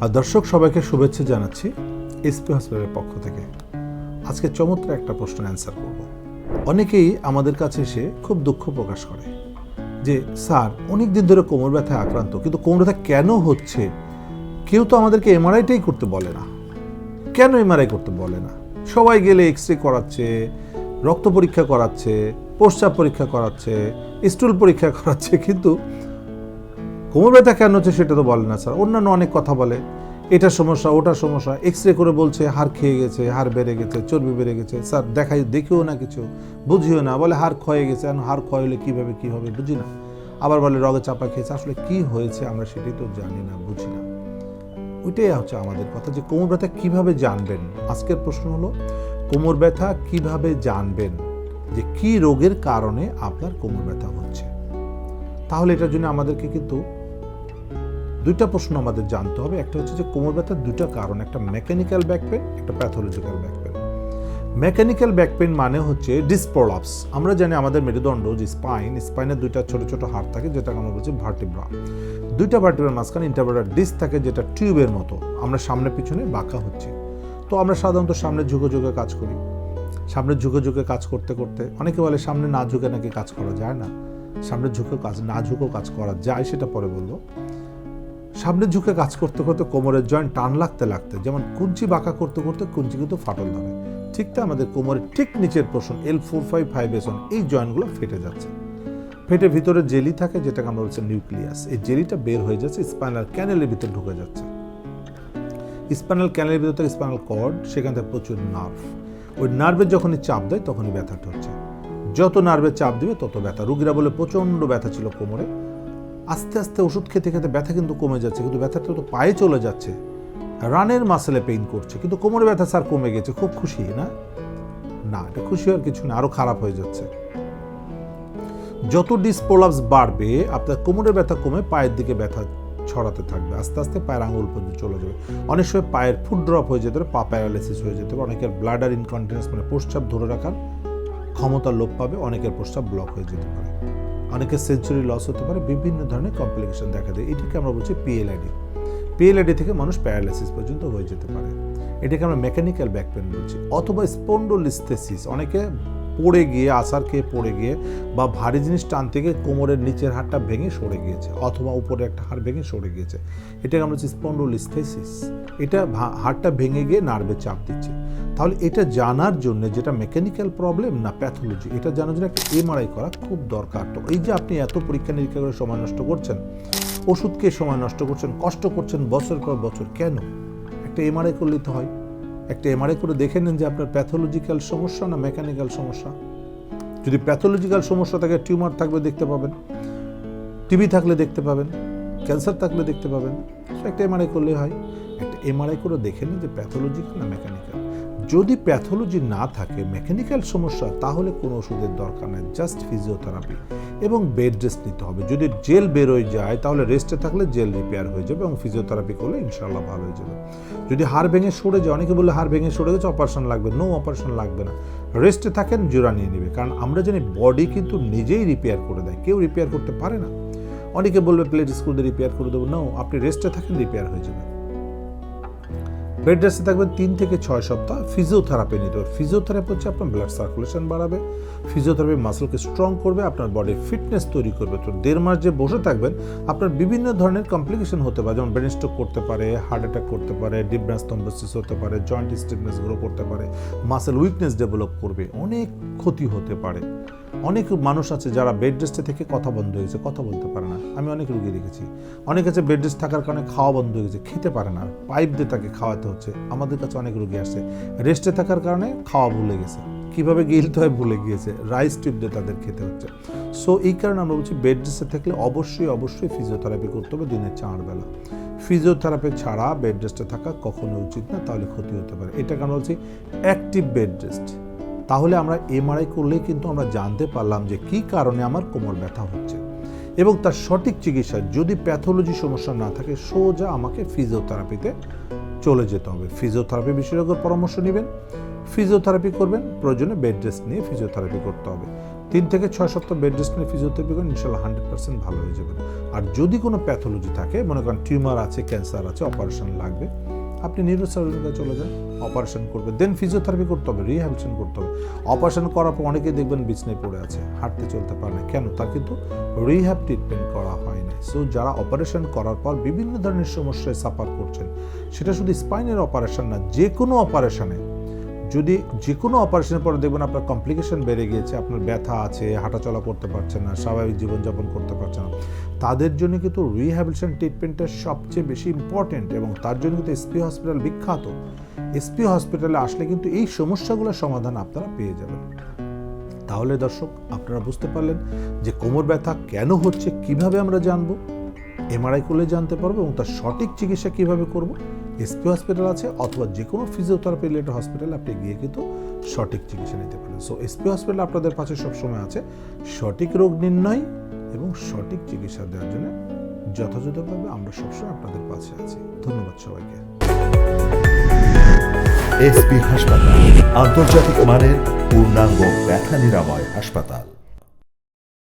আর দর্শক, সবাইকে শুভেচ্ছা জানাচ্ছি এসপি হসপিটালের পক্ষ থেকে। আজকে চমৎকার একটা প্রশ্ন অ্যান্সার করব। অনেকেই আমাদের কাছে এসে খুব দুঃখ প্রকাশ করে যে, স্যার অনেক দিন ধরে কোমর ব্যথায় আক্রান্ত, কিন্তু কোমর ব্যথা কেন হচ্ছে? কেউ তো আমাদেরকে এমআরআইটাই করতে বলে না। কেন এমআরআই করতে বলে না? সবাই গেলে এক্স রে করাচ্ছে, রক্ত পরীক্ষা করাচ্ছে প্রস্রাব পরীক্ষা করাচ্ছে, স্টুল পরীক্ষা করাচ্ছে, কিন্তু কোমর ব্যথা কেন হচ্ছে সেটা তো বলে না, স্যার। অন্যান্য অনেক কথা বলে। এটা সমস্যা, ওটা সমস্যা। এক্স রে করে বলছে, হাড় খেয়ে গেছে, হাড় বেড়ে গেছে, চর্বি বেড়ে গেছে। স্যার, দেখাই, দেখিও না কিছু, বুঝিও না। বলে, হাড় ক্ষয়ে গেছে, এখন হাড় ক্ষয় হলে কীভাবে কী হবে? বুঝি না। আবার বলে, রগে চাপা খেয়েছে। আসলে কি হয়েছে আমরা সেটাই তো জানি না, বুঝি না। ওইটাই হচ্ছে আমাদের কথা যে কোমর ব্যথা কীভাবে জানবেন? আজকের প্রশ্ন হলো, কোমর ব্যথা কীভাবে জানবেন? যে কি রোগের কারণে আপনার কোমর ব্যথা হচ্ছে? তাহলে এটার জন্য আমাদেরকে কিন্তু দুইটা প্রশ্ন আমাদের জানতে হবে। একটা হচ্ছে যে কোমর ব্যথার দুইটা কারণ, একটা মেকানিক্যাল ব্যাক পেন একটা pathological back pain mechanical back pain মানে হচ্ছে ডিসপ্রোলাপস আমরা জানি আমাদের মেরুদণ্ড যে স্পাইন স্পাইনের দুইটা ছোট ছোট হাড় থাকে যেটা আমরা বলছি ভার্টিব্রা দুইটা ভার্টিব্রার মাঝখানে ইন্টারভার্টার ডিস্ক থাকে, যেটা টিউবের মতো। আমরা সামনে পিছনে বাঁকা হচ্ছে। তো আমরা সাধারণত সামনে ঝুঁকে ঝুঁকে কাজ করি। সামনে ঝুঁকে ঝুঁকে কাজ করতে করতে অনেকে বলে সামনে না ঝুঁকে নাকি কাজ করা যায় না। সামনে ঝুঁকে কাজ, না ঝুঁকেও কাজ করা যায়, সেটা পরে বলব। সামনে ঝুঁকে কাজ করতে করতে কোমরের জয়েন্ট টান লাগতে লাগতে, যেমন কুঞ্চি বাঁকা করতে করতে কুঞ্চি কিন্তু ফাটল ধরে। ঠিক তা আমাদের কোমরের ঠিক নিচের portion L four five five S এই জয়েন্টগুলো ফেটে যাচ্ছে। ফেটে ভিতরে জেলি থাকে, যেটাকে আমরা বলছি নিউক্লিয়াস এই জেলিটা বের হয়ে যাচ্ছে স্পাইনাল ক্যানেলের ভিতরে ঢুকে যাচ্ছে। স্পাইনাল ক্যানেলের ভিতরে থাকে স্পাইনাল কর্ড সেখান থেকে প্রচুর নার্ভ ওই নার্ভের যখনই চাপ দেয়, তখনই ব্যথাটা হচ্ছে। যত নার্ভে চাপ দিবে, তত ব্যথা। রুগীরা বলে প্রচণ্ড ব্যথা ছিল কোমরে। আস্তে আস্তে ওষুধ খেতে খেতে ব্যথা কিন্তু কমে যাচ্ছে, কিন্তু ব্যথাটা তো পায়ে চলে যাচ্ছে। রানের মাসেলে পেইন করছে, কিন্তু কোমরে ব্যথা স্যার কমে গেছে, খুব খুশি, না? না, এটা খুশি হওয়ার কিছু না আরও খারাপ হয়ে যাচ্ছে। যত ডিসপ্রোলাপস বাড়বে, আপনার কোমরের ব্যথা কমে পায়ের দিকে ব্যথা ছড়াতে থাকবে, আস্তে আস্তে পায়ের আঙুল পর্যন্ত চলে যাবে। অনেক সময় পায়ের ফুট ড্রপ হয়ে যেতে পারে, পা প্যারালাইসিস হয়ে যেতে পারে, অনেকের ব্লাডার ইনকন্টিনেন্স মানে প্রস্রাব ধরে রাখার ক্ষমতা লোপ পাবে, অনেকের প্রস্রাব ব্লক হয়ে যেতে পারে। অনেকের সেঞ্চুরি লস হতে পারে, বিভিন্ন ধরনের কমপ্লিকেশন দেখা দেয়। এটাকে আমরা বলছি পিএলআইডি পিএলআইডি থেকে মানুষ প্যারালাইসিস পর্যন্ত হয়ে যেতে পারে। এটাকে আমরা মেকানিক্যাল ব্যাক পেন বলছি, অথবা স্পন্ডোলিস্থেসিস অনেকে পড়ে গিয়ে, আসার খেয়ে পড়ে গিয়ে বা ভারী জিনিস টানতে গিয়ে কোমরের নিচের হাড়টা ভেঙে সরে গিয়েছে অথবা উপরে একটা হাড় ভেঙে সরে গিয়েছে। এটাকে আমরা বলছি স্পন্ডোলিস্থেসিস, এটা হাড়টা ভেঙে গিয়ে নার্ভে চাপ দিচ্ছে। তাহলে এটা জানার জন্য যেটা মেকানিক্যাল প্রবলেম না প্যাথোলজি, এটা জানার জন্য একটা এমআরআই করা খুব দরকার। তো এই যে আপনি এত পরীক্ষা নিরীক্ষা করে সময় নষ্ট করছেন ওষুধকে সময় নষ্ট করছেন, কষ্ট করছেন বছর পর বছর, কেন? একটা এমআরআই করলে তো হয়। একটা এমআরআই করে দেখে নিন যে আপনার প্যাথোলজিক্যাল সমস্যা না মেকানিক্যাল সমস্যা। যদি প্যাথোলজিক্যাল সমস্যা থাকে টিউমার থাকবে দেখতে পাবেন টিবি থাকলে দেখতে পাবেন ক্যান্সার থাকলে দেখতে পাবেন। একটা এমআরআই করলে হয়। একটা এমআরআই করে দেখে নিন যে প্যাথোলজিক্যাল না মেকানিক্যাল যদি প্যাথোলজি না থাকে, মেকানিক্যাল সমস্যা, তাহলে কোনো ওষুধের দরকার নেই, জাস্ট ফিজিওথেরাপি এবং বেড রেস্ট নিতে হবে। যদি জেল বেরোয় যায়, তাহলে রেস্টে থাকলে জেল রিপেয়ার হয়ে যাবে এবং ফিজিওথেরাপি করলে ইনশাল্লাহ ভালো হয়ে যাবে। যদি হাড় ভেঙে সরে যায়, অনেকে বলে হাড় ভেঙে সরে গেছে, অপারেশন লাগবে। নো, অপারেশন লাগবে না। রেস্টে থাকেন, জোড়া নিয়ে নেবে। কারণ আমরা জানি বডি কিন্তু নিজেই রিপেয়ার করে দেয়, কেউ রিপেয়ার করতে পারে না। অনেকে বলবে প্লেট স্কুল দিয়ে রিপেয়ার করে দেবো। নো, আপনি রেস্টে থাকেন, রিপেয়ার হয়ে যাবে। বেড রেস্টে থাকবেন তিন থেকে ছয় সপ্তাহ। ফিজিওথেরাপি নিতে হবে। ফিজিওথেরাপি হচ্ছে আপনার ব্লাড সার্কুলেশন বাড়াবে। ফিজিওথেরাপি মাসলকে স্ট্রং করবে, আপনার বডির ফিটনেস তৈরি করবে। তো দেড় মাস যে বসে থাকবেন, আপনার বিভিন্ন ধরনের কমপ্লিকেশন হতে পারে। যেমন ব্রেন স্ট্রোক করতে পারে হার্ট অ্যাটাক করতে পারে ডিপ ব্রাঞ্চ হতে পারে জয়েন্ট স্টিফনেস গ্রো করতে পারে মাসেল উইকনেস ডেভেলপ করবে, অনেক ক্ষতি হতে পারে। অনেক মানুষ আছে যারা বেড রেস্টে থেকে কথা বন্ধ হয়েছে কথা বলতে পারে না। আমি অনেক রুগী দেখেছি। অনেক আছে বেড রেস্ট থাকার কারণে খাওয়া বন্ধ হয়ে গেছে, খেতে পারে না। পাইপ দিয়ে তাকে খাওয়াতে হচ্ছে। আমাদের কাছে অনেক রুগী আসছে। রেস্টে থাকার কারণে খাওয়া ভুলে গেছে। কীভাবে গিলতে হয় ভুলে গিয়েছে। রাইস টিপ দিয়ে তাদের খেতে হচ্ছে। সো এই কারণে আমরা বলছি বেড রেস্টে থাকলে অবশ্যই অবশ্যই ফিজিওথেরাপি করতে হবে দিনের চার বেলা। ফিজিওথেরাপি ছাড়া বেড রেস্টে থাকা কখনো উচিত না, তাহলে ক্ষতি হতে পারে। এটাকে আমরা বলছি অ্যাক্টিভ বেড রেস্ট তাহলে আমরা এমআরআই করলেই কিন্তু আমরা জানতে পারলাম যে কি কারণে আমার কোমর ব্যথা হচ্ছে। এবং তার সঠিক চিকিৎসা যদি প্যাথোলজি সমস্যা না থাকে, সোজা আমাকে ফিজিওথেরাপিতে চলে যেতে হবে। ফিজিওথেরাপি বিশেষজ্ঞের পরামর্শ নেবেন ফিজিওথেরাপি করবেন, প্রয়োজনে বেড রেস্ট নিয়ে ফিজিওথেরাপি করতে হবে। তিন থেকে ছয় সপ্তাহ বেড রেস্ট নিয়ে ফিজিওথেরাপি করেন ইনশাল্লাহ হান্ড্রেড পার্সেন্ট ভালো হয়ে যাবেন আর যদি কোনো প্যাথোলজি থাকে, মনে করেন টিউমার আছে ক্যান্সার আছে অপারেশন লাগবে আপনি নিউরোসার্জনের চলে যান। অপারেশন করবে। দেন ফিজিওথেরাপি করতে হবে রিহ্যাবিলিটেশন করতে হবে। অপারেশন করার পর অনেকেই দেখবেন বিছনায় পড়ে আছে, হাঁটতে চলতে পারে না। কেন? তা কিন্তু রিহ্যাব ট্রিটমেন্ট করা হয় না। সো যারা অপারেশন করার পর বিভিন্ন ধরনের সমস্যায় সাফার করছেন, সেটা শুধু স্পাইনের অপারেশন না যে কোনো অপারেশনে যদি যে কোনো অপারেশনের পরে দেখবেন আপনার কমপ্লিকেশন বেড়ে গিয়েছে, আপনার ব্যথা আছে, হাঁটাচলা করতে পারছেন না, স্বাভাবিক জীবনযাপন করতে পারছেন না, তাদের জন্য কিন্তু রিহ্যাবিলিটেশন ট্রিটমেন্টটা সবচেয়ে বেশি ইম্পর্টেন্ট এবং তার জন্য কিন্তু এসপি হসপিটাল বিখ্যাত। এসপি হসপিটালে আসলে কিন্তু এই সমস্যাগুলোর সমাধান আপনারা পেয়ে যাবেন। তাহলে দর্শক, আপনারা বুঝতে পারলেন যে কোমর ব্যথা কেন হচ্ছে, কীভাবে আমরা জানব? এমআরআই করলে জানতে পারব এবং তার সঠিক চিকিৎসা কীভাবে করব? এসপি হসপিটাল আছে অথবা যে কোনো ফিজিওথেরাপি রিলেটেড হসপিটালে আপনি গিয়ে কিন্তু সঠিক চিকিৎসা নিতে পারেন। সো এসপি হসপিটাল আপনাদের পাশে সবসময় আছে সঠিক রোগ নির্ণয় এবং সঠিক চিকিৎসা দেওয়ার জন্য যথাযথভাবে আমরা সবসময় আপনাদের পাশে আছি। ধন্যবাদ সবাইকে। এসপি হাসপাতাল, আন্তর্জাতিক মানের পূর্ণাঙ্গ ব্যথা নিরাময় হাসপাতাল।